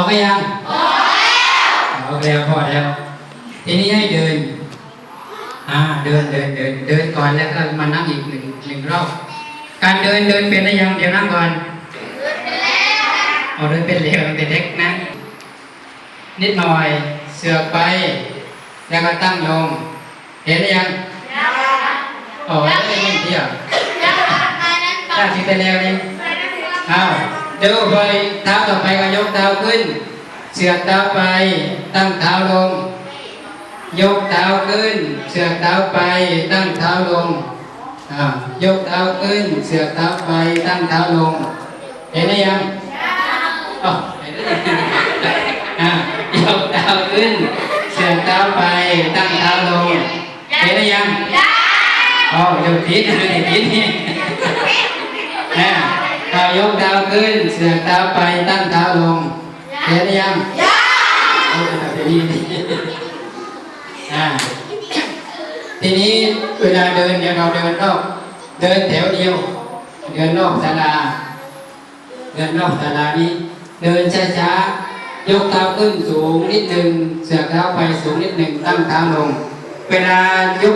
ออกไปยังออกแล้วพอแล้ว ทีนี้ให้เดิน อ่า เดินเดินเดินเดินก่อนแล้วก็มานั่งอีกหนึ่งหนึ่งรอบ การเดินเดินเป็นได้ยังเดี๋ยวนั่งก่อนเอาเดินเป็นเร็วตั้งแต่เด็กนะ นิดหน่อยเสือกไป แล้วก็ตั้งลง เห็นหรือยังอ๋อได้ไม่เที่ยวถ้าชิดไปแล้วนี่อ้าวเดี๋ยวไปเท้าต่อไป ก็ยกเท้าขึ้น เสือกเท้าไป ตั้งเท้าลงยกเท้าขึ้น เสือกเท้าไป ตั้งเท้าลงอ่ายกเท้าขึ้น เสือกเท้าไป ตั้งเท้าลง เห็นหรือยังอ๋อเห็นหรือยังอ่ายกเท้าขึ้น เสือกเท้าไป ตั้งเท้าลงเห็นหรือยังอ๋อเดี๋ยวผิดเดี๋ยวผิดนี่อ่าเอายกเท้าขึ้นเสือกเท้าไปตั้งเท้า ลงเห็นยังโอ้ยแบบนี้อ่าทีนี้เวลาเดินเนี่ยเราเดินรอบเดินแถวเดียว เดินรอบศาลา เดินรอบศาลานี้ เดินช้าๆ ยกเท้าขึ้นสูงนิดหนึ่งเสือกเท้าไปสูงนิดหนึ่งตั้งเท้าลง เวลายก